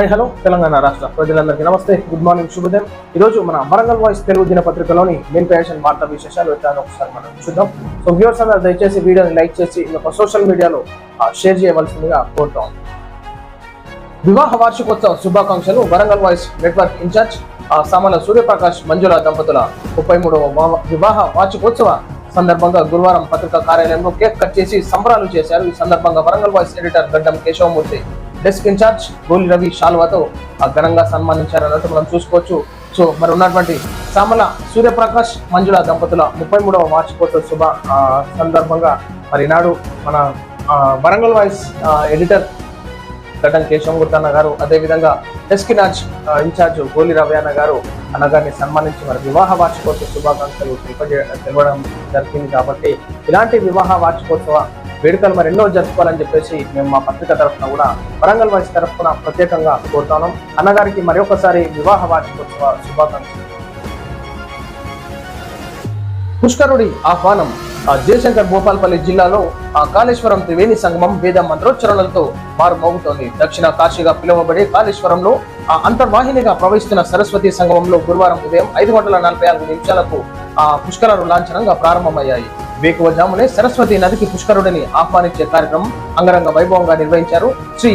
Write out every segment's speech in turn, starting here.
Hi hello Telangana రాష్ట్ర ప్రజలందరికీ నమస్తే. గుడ్ మార్నింగ్ శుభోదయం ఈరోజు మన వరంగల్ వాయిస్ తెలుగు దినపత్రికలోని మెయిన్ ప్రయాసం వార్తా విశేషాలు వచ్చాను ఒకసారి మనం చూద్దాం. సో వ్యూవర్స్ అందరూ దయచేసి వీడియోని లైక్ చేసి ఈ సోషల్ మీడియాలో షేర్ చేయవలసిందిగా కోరుతాం. వివాహ వార్షికోత్సవ శుభాకాంక్షలు వరంగల్ వాయిస్ నెట్వర్క్ ఇన్ఛార్జ్ ఆ, సూర్యప్రకాష్ మంజుల దంపతుల ముప్పై మూడవ వివాహ వార్షికోత్సవ సందర్భంగా గురువారం పత్రికా కార్యాలయంలో కేక్ కట్ చేసి సంబరాలు చేశారు. ఈ సందర్భంగా వరంగల్ వాయిస్ ఎడిటర్ గడ్డం కేశవమూర్తి. డెస్క్ ఇన్ఛార్జ్ గోలి రవి షాల్వాతో ఆ ఘనంగా సన్మానించారు అన్నట్టు మనం చూసుకోవచ్చు. సో మరి ఉన్నటువంటి సామల సూర్యప్రకాష్ మంజుల దంపతుల ముప్పై మూడవ వార్షికోత్సవ శుభ సందర్భంగా మరి నాడు మన వరంగల్ వాయిస్ ఎడిటర్ గడ్డం కేశవమూర్తి అన్న గారు అదేవిధంగా ఎస్కినాజ్ ఇన్ఛార్జ్ గోలి రవి అన్న గారు అన్నగారిని సన్మానించి మరి వివాహ వార్షికోత్సవ శుభాకాంక్షలు తెలిపజే తెలవడం జరిగింది కాబట్టి ఇలాంటి వివాహ వార్షికోత్సవ వేడుకలు మరి ఎన్నో జరుపుకోవాలని చెప్పేసి మేము మా పత్రిక తరఫున కూడా వరంగల్ వాయిస్ తరఫున ప్రత్యేకంగా కోరుతాను అన్నగారికి మరి ఒకసారి వివాహ వార్షికోత్సవ శుభాకాంక్షలు. పుష్కరుడి ఆహ్వానం ఆ జయశంకర్ భూపాల్పల్లి జిల్లాలో ఆ కాళేశ్వరం త్రివేణి సంగమం వేద మంత్రోచ్చరణలతో మారుమోగుతోంది. దక్షిణ కాశీగా పిలువబడే కాళేశ్వరంలో ఆ అంతర్వాహినిగా ప్రవహిస్తున్న సరస్వతి సంగమంలో గురువారం ఉదయం ఐదు గంటల నలభై నాలుగు నిమిషాలకు ఆ పుష్కరాలు లాంఛనంగా ప్రారంభమయ్యాయి. వేకువజామునే సరస్వతి నదికి పుష్కరుడిని ఆహ్వానించే కార్యక్రమం అంగరంగ వైభవంగా నిర్వహించారు శ్రీ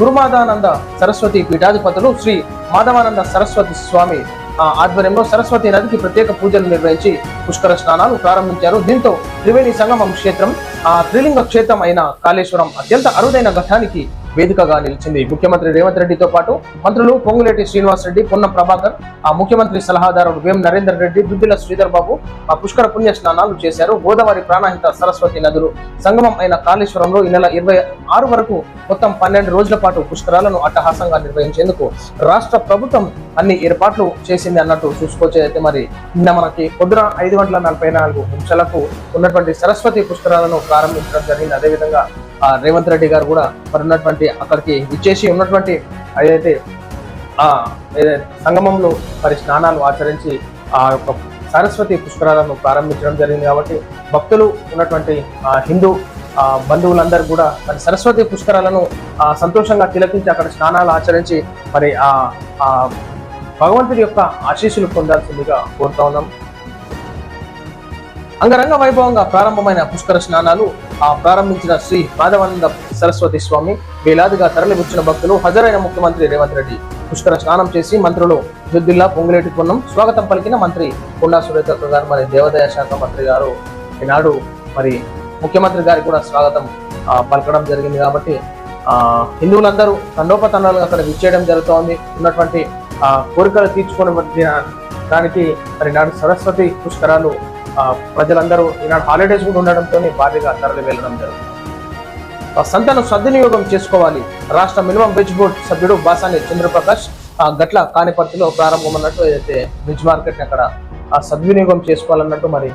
గురుమాదానంద సరస్వతి పీఠాధిపతులు శ్రీ మాధవానంద సరస్వతి స్వామి ఆ ఆధ్వర్యంలో సరస్వతి నదికి ప్రత్యేక పూజలు నిర్వహించి పుష్కర స్నానాలు ప్రారంభించారు. దీంతో త్రివేణి సంగమం క్షేత్రం ఆ త్రిలింగ క్షేత్రం అయిన కాళేశ్వరం అత్యంత అరుదైన ఘట్టానికి వేదికగా నిలిచింది ముఖ్యమంత్రి రేవంత్ రెడ్డితో పాటు మంత్రులు పొంగులేటి శ్రీనివాస్ రెడ్డి పొన్నం ప్రభాకర్ ఆ ముఖ్యమంత్రి సలహాదారుడు వేం నరేందర్ రెడ్డి దుద్దిల శ్రీధర్ బాబు ఆ పుష్కర పుణ్య స్నానాలు చేశారు. గోదావరి ప్రాణహిత సరస్వతి నదులు సంగమం అయిన కాళేశ్వరంలో ఈ నెల ఇరవై ఆరు వరకు మొత్తం పన్నెండు రోజుల పాటు పుష్కరాలను అట్టహాసంగా నిర్వహించేందుకు రాష్ట్ర ప్రభుత్వం అన్ని ఏర్పాట్లు చేసింది అన్నట్టు చూసుకోవచ్చు. మరి నిన్న మనకి పొద్దున ఐదు గంటల నలభై నాలుగు నిమిషాలకు ఉన్నటువంటి సరస్వతి పుష్కరాలను ప్రారంభించడం జరిగింది. అదేవిధంగా రేవంత్ రెడ్డి గారు కూడా మరి ఉన్నటువంటి అక్కడికి ఇచ్చేసి ఉన్నటువంటి ఏదైతే ఆ సంగమంలో మరి స్నానాలు ఆచరించి ఆ యొక్క సరస్వతి పుష్కరాలను ప్రారంభించడం జరిగింది కాబట్టి భక్తులు ఉన్నటువంటి ఆ, హిందూ ఆ, బంధువులందరూ కూడా మరి సరస్వతి పుష్కరాలను ఆ, సంతోషంగా తిలకించి అక్కడ స్నానాలు ఆచరించి మరి ఆ ఆ భగవంతుడి యొక్క ఆశీస్సులు పొందాల్సిందిగా కోరుతా ఉన్నాం. అంగరంగ వైభవంగా ప్రారంభమైన పుష్కర స్నానాలు ఆ ప్రారంభించిన శ్రీ మాధవానంద సరస్వతి స్వామి వేలాదిగా తరలివచ్చిన భక్తులు హాజరైన ముఖ్యమంత్రి రేవంత్ రెడ్డి. పుష్కర స్నానం చేసి మంత్రులు జుద్దిల్లా పొంగులేటి పొన్నం స్వాగతం పలికిన మంత్రి కొండా సురేఖ గారు మరి దేవాదాయ శాఖ మంత్రి గారు. ఈనాడు మరి ముఖ్యమంత్రి గారికి కూడా స్వాగతం పలకడం జరిగింది కాబట్టి హిందువులందరూ తండోపతండాలుగా అక్కడ విచ్చేయడం జరుగుతోంది. ఉన్నటువంటి ఆ కోరికలు తీర్చుకొని దానికి మరి నాడు సరస్వతి పుష్కరాలు ప్రజలందరూ ఈనాడు హాలిడేస్ కూడా ఉండడంతో భారీగా తరలి వెళ్ళడం జరుగుతుంది. ఆ సంతను సద్వినియోగం చేసుకోవాలి. రాష్ట్ర మినిమం వెజ్ బోర్డ్ సభ్యుడు బాసాని చంద్రప్రకాష్ గట్ల కానిపర్తిలో ప్రారంభమన్నట్టు ఏదైతే వెజ్ మార్కెట్ అక్కడ ఆ సద్వినియోగం చేసుకోవాలన్నట్టు మరి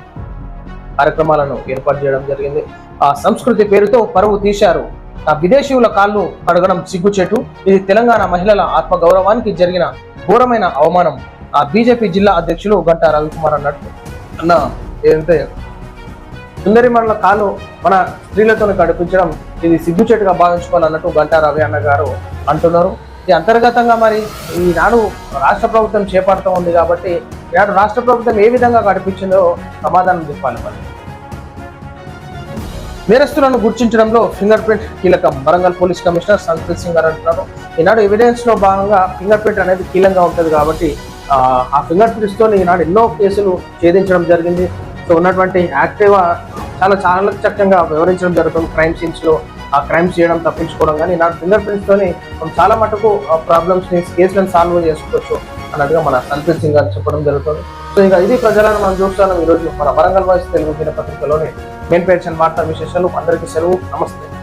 కార్యక్రమాలను ఏర్పాటు చేయడం జరిగింది. ఆ సంస్కృతి పేరుతో పరువు తీశారు. ఆ విదేశీయుల కాళ్ళు కడగడం సిగ్గుచేటు. ఇది తెలంగాణ మహిళల ఆత్మ గౌరవానికి జరిగిన ఘోరమైన అవమానం. ఆ బీజేపీ జిల్లా అధ్యక్షులు గంటా రవికుమార్ అన్నట్టు. అన్న ఏదంటే సుందరి మండల మన స్త్రీలతో కడిపించడం ఇది సిగ్గుచేటుగా భావించుకోవాలన్నట్టు గంటా రవి అంటున్నారు. ఈ అంతర్గతంగా మరి ఈనాడు రాష్ట్ర ప్రభుత్వం చేపడుతూ ఉంది కాబట్టి ఈనాడు రాష్ట్ర ప్రభుత్వం ఏ విధంగా గడిపించిందో సమాధానం చెప్పాలి మరి. నేరస్తులను గుర్తించడంలో ఫింగర్ ప్రింట్ కీలకం. వరంగల్ పోలీస్ కమిషనర్ సంతృత్ సింగ్ గారు అంటున్నారు. ఈనాడు ఎవిడెన్స్లో భాగంగా ఫింగర్ ప్రింట్ అనేది కీలంగా ఉంటుంది కాబట్టి ఆ, ఫింగర్ ప్రింట్స్తో ఈనాడు ఎన్నో కేసులు ఛేదించడం జరిగింది. సో ఉన్నటువంటి యాక్టివ్ చాలా చాలా చక్కగా వివరించడం జరుగుతుంది క్రైమ్ సీన్స్లో. ఆ క్రైమ్స్ చేయడం తప్పించుకోవడం కానీ ఈనాడు ఫింగర్ ప్రింట్స్ తోని మనం చాలా మటుకు ప్రాబ్లమ్స్ని కేసులను సాల్వ్ చేసుకోవచ్చు అన్నట్టుగా మన సంతృత్ సింగ్ గారు చెప్పడం జరుగుతుంది. సో ఇంకా ఇది ప్రజలను మనం చూస్తున్నాం. ఈ రోజు మన వరంగల్ వాయిస్ తెలుగు దినపత్రికలోని మెయిన్ పేర్చిన వార్తా విశేషాలు. అందరికీ సెలవు. నమస్తే.